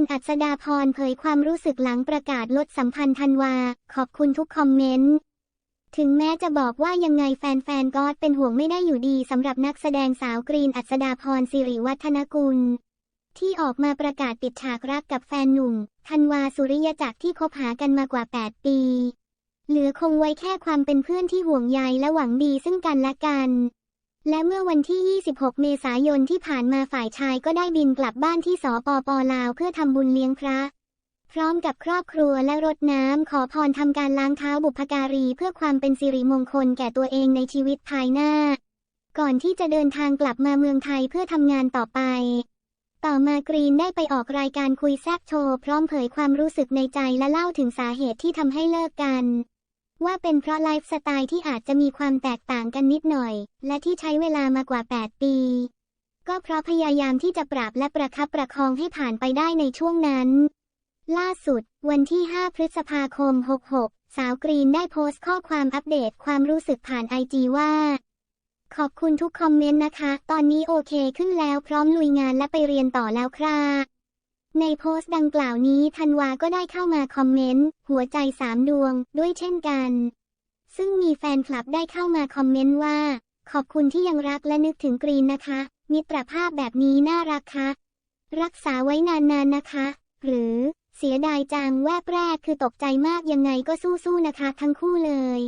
นอัศดาพรเผยความรู้สึกหลังประกาศลดสัมพันธ์ธันวา ขอบคุณทุกคอมเมนต์ ถึงแม้จะบอกว่ายังไงแฟนๆก็เป็นห่วงไม่ได้อยู่ดีสำหรับนักแสดงสาวกรีนอัศดาพรสิริวัฒนกุล ที่ออกมาประกาศปิดฉากรักกับแฟนหนุ่มธันวาสุริยจักรที่คบหากันมากว่า 8 ปี เหลือคงไว้แค่ความเป็นเพื่อนที่ห่วงใยและหวังดีซึ่งกันและกัน และเมื่อวันที่ 26 เมษายนที่ผ่านมาฝ่ายชายก็ได้บินกลับบ้านที่สปปลาวเพื่อทำบุญเลี้ยงพระ พร้อมกับครอบครัวและรดน้ำขอพรทำการล้างเท้าบุพการีเพื่อความเป็นสิริมงคลแก่ตัวเองในชีวิตภายหน้า ก่อนที่จะเดินทางกลับมาเมืองไทยเพื่อทำงานต่อไป ต่อมากรีนได้ไปออกรายการคุยแซบโชว์พร้อมเผยความรู้สึกในใจและเล่าถึงสาเหตุที่ทำให้เลิกกัน ว่าเป็นเพราะไลฟ์สไตล์ที่อาจจะมีความแตกต่างกันนิดหน่อย และที่ใช้เวลามากว่า 8 ปี ก็เพราะพยายามที่จะปรับและประคับประคองให้ผ่านไปได้ในช่วงนั้น ล่าสุด วันที่ 5 พฤษภาคม 66 สาวกรีนได้โพสต์ข้อความอัปเดตความรู้สึกผ่านไอจีว่า ขอบคุณทุกคอมเมนต์นะคะ ตอนนี้โอเคขึ้นแล้วพร้อมลุยงานและไปเรียนต่อแล้วครับ ในโพสต์ดังกล่าวนี้ธันวาก็ได้เข้ามาคอมเมนต์ หัวใจสามดวงด้วยเช่นกัน ซึ่งมีแฟนคลับได้เข้ามาคอมเมนต์ว่า ขอบคุณที่ยังรักและนึกถึงกรีนนะคะ มิตรภาพแบบนี้น่ารักคะรักษาไว้นานๆนนะคะ หรือเสียดายจังแวบแรกคือตกใจมากยังไงก็สู้ๆนะคะทั้งคู่เลย